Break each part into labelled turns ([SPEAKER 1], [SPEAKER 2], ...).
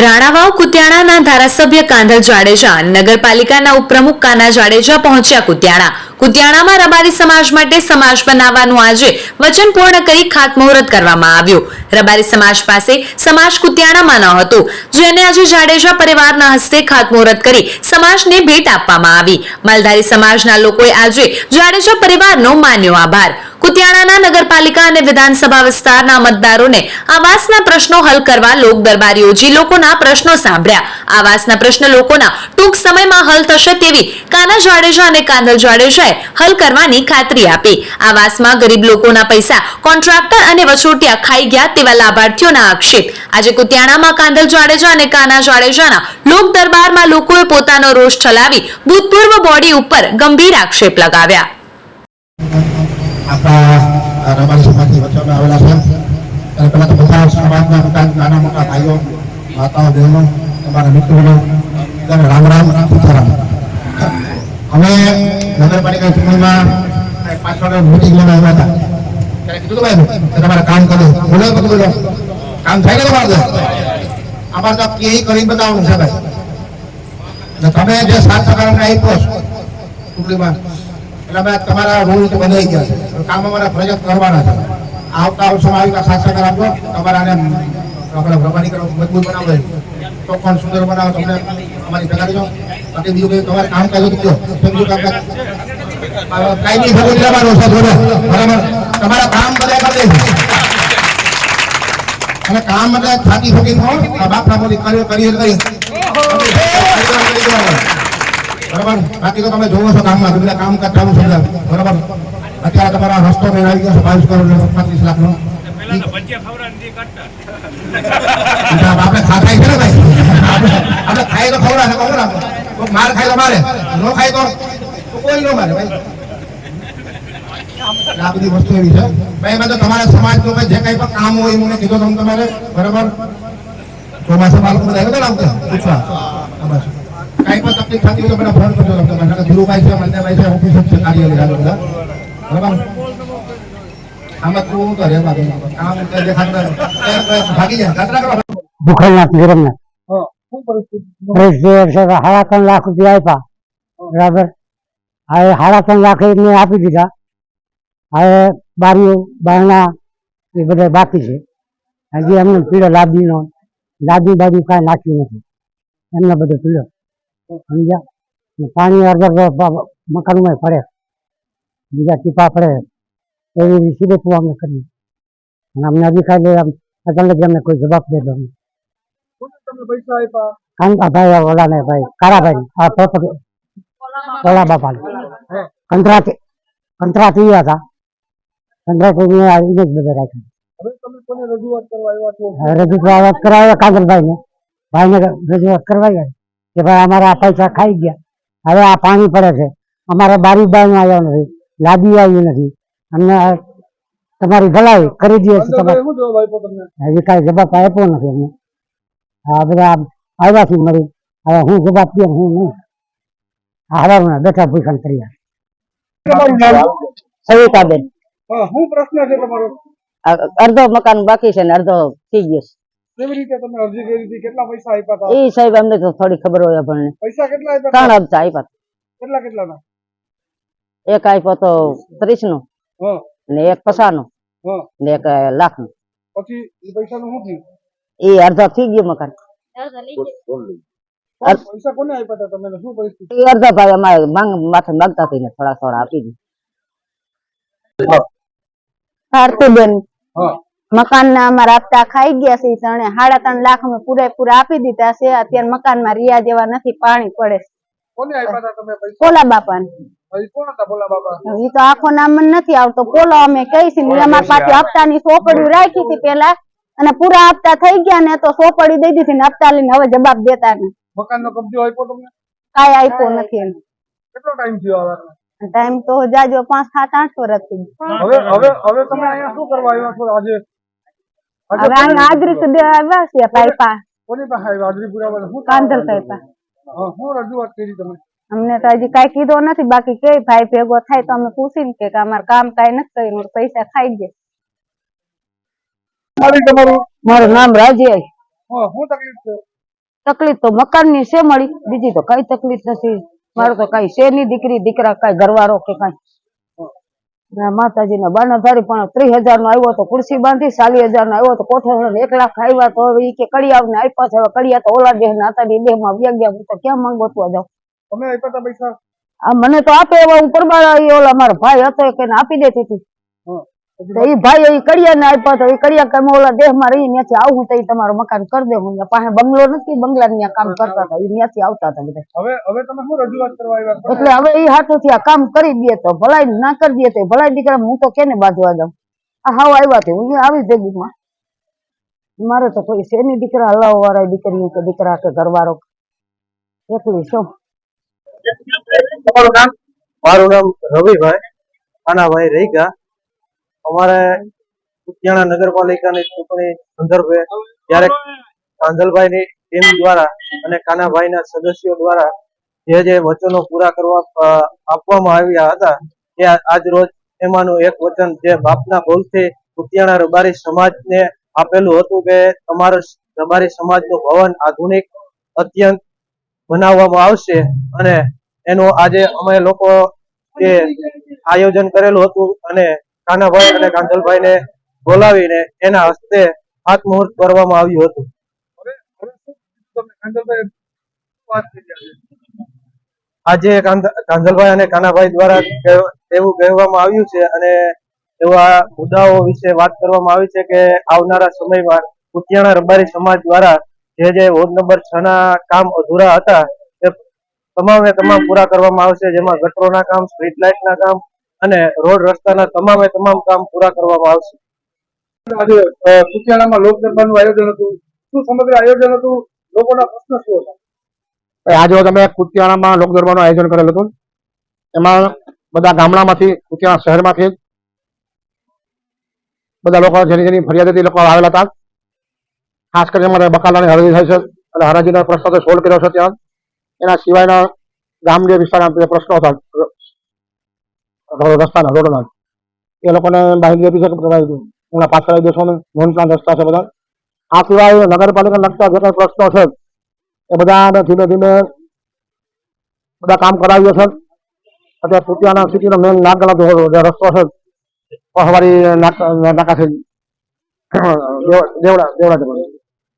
[SPEAKER 1] રાણાવાવ, કુતિયાણાના ધારાસભ્ય કાંધલ જાડેજા નગરપાલિકાના ઉપપ્રમુખ કાના જાડેજા પહોંચ્યા કુતિયાણા. કુતિયાણામાં રબારી સમાજ માટે સમાજ બનાવવાનું આજે વચન પૂર્ણ કરી ખાતમુહૂર્ત કરવામાં આવ્યું. રબારી સમાજ પાસે સમાજ કુતિયાણામાં ન હતો, જેને આજે જાડેજા પરિવારના હસ્તે ખાતમુહૂર્ત કરી સમાજને ભેટ આપવામાં આવી. માલધારી સમાજના લોકોએ આજે જાડેજા પરિવારનો માન્યો આભાર. કુતિયાણાના નગરપાલિકા અને વિધાનસભા વિસ્તારના મતદારોને આવાસના પ્રશ્નો હલ કરવા લોક દરબાર યોજી લોકોના પ્રશ્નો સાંભળ્યા. આવાસના પ્રશ્ન લોકોના ટૂંક સમયમાં હલ થશે તેવી કાના જાડેજા અને કાંદલ જાડેજાએ હલ કરવાની ખાતરી આપી. આવાસમાં ગરીબ લોકોના પૈસા કોન્ટ્રાક્ટર અને વચોટિયા ખાઈ ગયા તેવા લાભાર્થીઓના આક્ષેપ. આજે કુતિયાણામાં કાંદલ જાડેજા અને કાના જાડેજાના લોક દરબારમાં લોકોએ પોતાનો રોષ ઠલાવી ભૂતપૂર્વ બોડી ઉપર ગંભીર આક્ષેપ લગાવ્યા.
[SPEAKER 2] આપણા રબારી સમાજની વચ્ચે અમે આવેલા છે. અને પહેલા તો બધા સમાજના મોટા, નાના, મોટા ભાઈઓ, માતાઓ, બહેનો, તમારા મિત્રોને બધાને રામ રામ, સીતારામ. અમે નગરપાલિકા ચૂંટણીમાં પાછળ મિટિંગ લેવા આવ્યા હતા. ત્યારે કીધું ભાઈ તમારે કામ કર્યું બોલો બધું બોલો. કામ થાય ને તમારે? અમારે તો કે કરી બતાવવાનું છે ભાઈ. તમે જે સાત અમને આપ્યો છો ચૂંટણીમાં એટલે અમે તમારા રૂલ તો બંધાઈ ગયા છે. કામ અમારા ફરજિયાત કરવાના છે. આવતા વર્ષોમાં આવી ટકા આપજો તમારા આને આપણે રબારી કરો મજબૂત બનાવો પણ સુંદર બનાવો. તમને અમારી ભેગા દો બાકી બીજું કંઈ તમારે કામ કાજ કહો. બીજું કામ કાયમી ભગવત લેવાનો છે બરાબર? તમારા કામ બધા કરી દઈશું અને કામ એટલે થાકી ફૂકી થો આ બાપના મોદી કર્યો કરી કરી બરાબર? બાકી તો તમે જોવો છો કામમાં બધા કામ કરતા સમજાવ બરાબર? અત્યારે તમારા રસ્તો મેં આવી ગયો છે બાવીસ કરોડ પચીસ લાખ નો આપણે ખાતા છે ને ભાઈ. આપણે ખાઈ તો ખવડા ને કોક માર ખાય તો મારે. નો ખાય તો કોઈ નો મારે ભાઈ. આ બધી વસ્તુ એવી છે. ભાઈ તો તમારા સમાજનું જે કઈ પણ કામ હોય મને કીધું તમે તમારે. બરાબર? ચોમાસામાં બાળકો બધા આવ્યો હતા ને આમ પૂછવા બસ. કાંઈ પણ તકલીફ થતી હોય તો બધા ફોન કરજો તમે. મને ધીરુભાઈ છે મલદેભાઈ છે ઓફિસ છે કાર્યાલય છે આ બધા. બરાબર? આમાં તું હું કરે બાકી કામ કે દેખાતું નથી. ભાગી જાય. ગાતરા કરો
[SPEAKER 3] ભૂખલનાથ કે સાડા ત્રણ લાખ રૂપિયા આપ્યા. બરાબર? હવે સાડા ત્રણ લાખ એમને આપી દીધા. હવે બારીઓ બારણા એ બધા બાકી છે. હજી એમને પીળો લાદીનો લાદી બાજુ કાંઈ નાખ્યું નથી. એમને બધો પીળો. સમજ્યા? પાણી અડધો મકાનમાં પડે. બીજા ટીપા પડે. એવી રીતે સીધે તું અમને કરીએ. અને અમને અધિકારી અચાનક અમને કોઈ જવાબ દે દો
[SPEAKER 2] તમે
[SPEAKER 3] ભાઈ ઓલા ને ભાઈ કારાભાઈ આ પોપટ ઓલા બાપા કંત્રાતી કંત્રાતી હતા. કંત્રાતી ને જ બધા રાખ્યા.
[SPEAKER 2] રજૂઆત કરવા આવ્યા
[SPEAKER 3] કરાવ્યા ને ભાઈ ને રજૂઆત કરવાઈ કે ભાઈ અમારા આ પૈસા ખાઈ ગયા. હવે આ પાણી પડે છે. અમારે બારી બાઈ આવ્યા નથી. લાદી આવી નથી. અમને તમારી ભલાઈ કરી દે છે તમારે.
[SPEAKER 2] શું જવાબ આપ્યો તમને?
[SPEAKER 3] હજી કાંઈ જવાબ આપ્યો નથી અમને. આ બધા આવ્યા છે મળી. હવે હું જવાબ દે હું નહીં. આ બેઠા ભૂખણ કરી
[SPEAKER 4] સવિતાબેન.
[SPEAKER 2] હા પ્રશ્ન છે તમારો?
[SPEAKER 4] અડધો મકાન બાકી છે ને અડધો થઈ ગયો
[SPEAKER 2] કેવી રીતે તમે અરજી કરી હતી? કેટલા પૈસા આપ્યા હતા?
[SPEAKER 4] એ સાહેબ અમને તો થોડી ખબર હોય આપણને.
[SPEAKER 2] પૈસા કેટલા આપ્યા
[SPEAKER 4] ત્રણ? હપ્તા આપ્યા.
[SPEAKER 2] કેટલા કેટલાના?
[SPEAKER 4] એક આપ્યો તો ત્રીસ નો ને એક પચાસ નો ને એક લાખ નો
[SPEAKER 2] પછી એ પૈસાનું શું થયું?
[SPEAKER 4] એ અડધો થઈ ગયો મકાન.
[SPEAKER 2] પૈસા કોને આપ્યા હતા તમે? શું પરિસ્થિતિ?
[SPEAKER 4] અડધા ભાઈ અમારે માંગ માથે માગતા થઈને થોડા થોડા આપી દીધું.
[SPEAKER 2] હા.
[SPEAKER 5] મકાન ના અમારા હપ્તા ખાઈ ગયા છે ત્રણે. સાડા ત્રણ લાખ અમે પૂરેપૂરા આપી દીધા છે. અત્યારે મકાનમાં રિયા જેવા નથી પાણી પડે છે.
[SPEAKER 2] કોને આપ્યા હતા તમે પૈસા?
[SPEAKER 5] પોલા બાપા? એ તો આખો નામ મને નથી આવતો. પોલો અમે કહી છે અમારા પાસે હપ્તા ની સોપડી રાખી હતી પેલા અને પૂરા હપ્તા થઈ ગયા ને તો સોપડી દઈ દીધી ને હપ્તા લઈને હવે જવાબ દેતા ને
[SPEAKER 2] મકાનનો કબજો આપ્યો તમને?
[SPEAKER 5] કાંઈ આપ્યો નથી એને
[SPEAKER 2] કેટલો ટાઈમ થયો આ
[SPEAKER 5] ટાઈમ તો જાજો પાંચ સાત આઠ વર્ષથી
[SPEAKER 2] હવે હવે હવે તમે અહીંયા શું કરવા આવ્યા છો? આજે
[SPEAKER 5] હવે હાજરી તો આવ્યા છે પાઇપા.
[SPEAKER 2] કોની પાસે આવ્યા? હાજરી પુરાવા શું
[SPEAKER 5] કાંધલ પાઇપા
[SPEAKER 2] હા, રજૂઆત કરી તમે?
[SPEAKER 5] અમને તો હજી કઈ કીધો નથી બાકી કે ભાઈ ભેગો થાય તો અમે પૂછીને કે અમારે કામ કઈ નથી કર્યું પૈસા ખાઈ ગયા.
[SPEAKER 2] મારી તમારું?
[SPEAKER 4] મારું નામ રાજ્ય.
[SPEAKER 2] હા તકલીફ છે?
[SPEAKER 4] તકલીફ તો મકાનની છે મળી બીજી તો કઈ તકલીફ નથી. મારું તો કઈ છે નહીં દીકરી દીકરા કઈ ઘરવાળો કે કઈ. માતાજી ના બાનાધારી પણ ત્રીસ હજાર નો આવ્યો તો ખુરશી બાંધી ચાલીસ હજાર નો આવ્યો તો કોઠો એક લાખ આવ્યા તો ઈ કે કડિયા ને આપ્યા છે કડિયા તો ઓલા દેહ ને હતા દેહમાં વ્યા ગયા હું તો ક્યાં માંગોતવા જાઉં?
[SPEAKER 6] તમે આપ્યા પૈસા?
[SPEAKER 4] આ મને તો આપે એવા હું પરબાર ઓલા મારો ભાઈ હતો કે આપી દેતી હતી. તો ઈ ભાઈ એ કડિયા આપ્યા તો એ કડિયા કામ ઓલા દેહ રહી ત્યાંથી આવું તો ઈ તમારું મકાન કરી દે હું પાસે બંગલો નથી બંગલા ને કામ કરતા હતા. ઈ ત્યાંથી આવતા હતા બધા.
[SPEAKER 6] હવે હવે તમે શું રજૂઆત કરવા આવ્યા
[SPEAKER 4] એટલે હવે ઈ હાથોથી આ કામ કરી દે તો ભલાઈ ના કરી દે તો ભલાઈ દીકરા હું તો કેને બાંધવા દઉં આ હાવ આવ્યા તે હું આવી ભેગીમાં. મારે તો કોઈ છે નહીં દીકરા હલાવ વાળા દીકરી કે દીકરા કે ઘરવાળો. એકલી શું
[SPEAKER 6] તમારું નામ?
[SPEAKER 7] મારું નામ રવિભાઈ. કાનાભાઈ રહીગા અમારે કુતિયાણા નગરપાલિકાની ચૂંટણી સંદર્ભે જ્યારે કાંધલભાઈની ટીમ દ્વારા અને કાનાભાઈના સદસ્યો દ્વારા જે જે વચનો પૂરા કરવા આપવામાં આવ્યા હતા તે આજ રોજ એમાંનું એક વચન જે બાપના ભૂલથી કુતિયાણા રબારી સમાજને આપેલું હતું કે તમારો રબારી સમાજનું ભવન આધુનિક, અત્યંત બનાવવામાં આવશે અને એનું આજે અમે લોકો આયોજન કરેલું હતું અને કાનાભાઈ અને કાંધલભાઈને બોલાવીને એના હસ્તે ખાતમુહૂર્ત કરવામાં આવ્યું હતું. આજે કાંધ- કાંધલભાઈ અને કાનાભાઈ દ્વારા એવું કહેવામાં આવ્યું છે અને એવા મુદ્દાઓ વિશે વાત કરવામાં આવી છે કે આવનારા સમયમાં કુતિયાણા રબારી સમાજ દ્વારા જે જે વોર્ડ નંબર છ ના કામ અધૂરા હતા તે તમામે તમામ પૂરા કરવામાં આવશે જેમાં ગટરોના કામ સ્ટ્રીટ લાઇટના કામ અને રોડ રસ્તાના તમામે તમામ કામ પૂરા કરવામાં આવશે.
[SPEAKER 6] આજે કુતિયાણામાં લોક દરબારનું આયોજન હતું. શું સમગ્ર આયોજન હતું? લોકોના પ્રશ્ન શું હતા? આજે તમે કુતિયાણામાં લોક દરબારનું આયોજન કરેલું હતું. એમાં બધા ગામડામાંથી કુતિયાણા શહેરમાંથી બધા લોકો જેની જેની ફરિયાદ હતી લોકો આવેલા હતા. ખાસ કરીને અમારે બકાલાની હરાજી થાય છે અને હરાજીના પ્રશ્ન તો સોલ્વ કર્યો છે ત્યાં. એના સિવાયના ગામડીય વિસ્તારના પ્રશ્નો હતા રસ્તાના રોડના એ લોકોને બાંધી આપી છે કે ભાઈ આવી દેશો ને નોન પ્લાન રસ્તા છે બધા આ સિવાય નગરપાલિકા લગતા જે કઈ પ્રશ્નો છે એ બધા ધીમે ધીમે બધા કામ કરાવીએ છે અત્યારે પુતિયાના સિટીનો મેન નાગલા જે રસ્તો છે પહવારી નાકા છે દેવડા દેવડા જવાનો.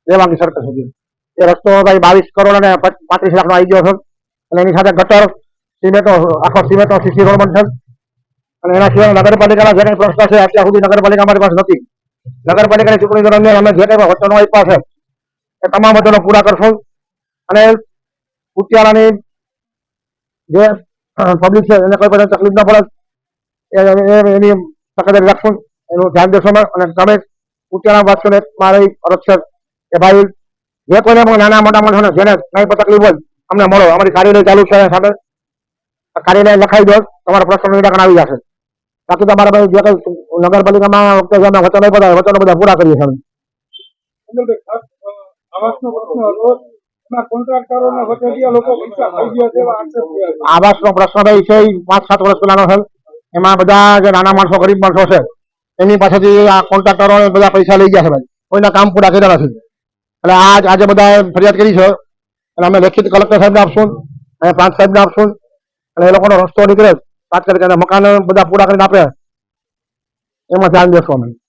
[SPEAKER 6] દેવાંગી સર્કલ સુધી એ રસ્તો ભાઈ બાવીસ કરોડ અને પાંત્રીસ લાખનો આવી ગયો છે અને એની સાથે ગટર સિમેન્ટો આખો સિમેન્ટો સીસી રોડ બનશે અને એના સિવાય નગરપાલિકાના જે કંઈ પ્રશ્ન છે અત્યાર સુધી નગરપાલિકા અમારી પાસે નથી. નગરપાલિકાની ચૂંટણી દરમિયાન અમે જે કંઈ વચનો આપ્યા છે, એ તમામ વચનો પૂરા કરશું. અને કુતિયાણાની જે પબ્લિક છે, એને કોઈ પણ તકલીફ ના પડે એની તકેદારી રાખશું. એનું ધ્યાન દેશો અને તમે કુતિયાણા વાસીઓને મારી અરજ છે કે ભાઈ, જે કોઈને પણ નાના મોટા માણસોને જેને કંઈ પણ તકલીફ હોય, અમને મળો. અમારી કાર્યાલય ચાલુ છે સાથે. કાર્યાલય લખાઈ દો, તમારા પ્રશ્નો નિરાકરણ આવી જશે. બાકી તમારે ભાઈ જે કઈ નગરપાલિકામાં વખતે જે અમે વચનો આપ્યા હતા, એ વચનો બધા પૂરા કરીએ છીએ અમે.
[SPEAKER 8] આવાસનો પ્રશ્ન હતો એમાં કોન્ટ્રાક્ટરોના વચોટિયા લોકો પૈસા ખાઈ ગયા છે એવા આક્ષેપ થયા છે.
[SPEAKER 6] આવાસનો પ્રશ્ન ભાઈ છે ઈ પાંચ સાત વર્ષ પહેલાનો છે એમાં બધા જે નાના માણસો ગરીબ માણસો છે એની પાસેથી આ કોન્ટ્રાક્ટરો બધા પૈસા લઈ ગયા છે ભાઈ કોઈના કામ પૂરા કર્યા નથી એટલે આજ આજે બધા ફરિયાદ કરી છે અને અમે લેખિત કલેક્ટર સાહેબને આપશું અને પ્રાંત સાહેબને આપશું અને એ લોકોનો રસ્તો નીકળે તાત્કાલિક મકાન બધા પૂરા કરીને આપે. એમાં ધ્યાન દેશો અમે.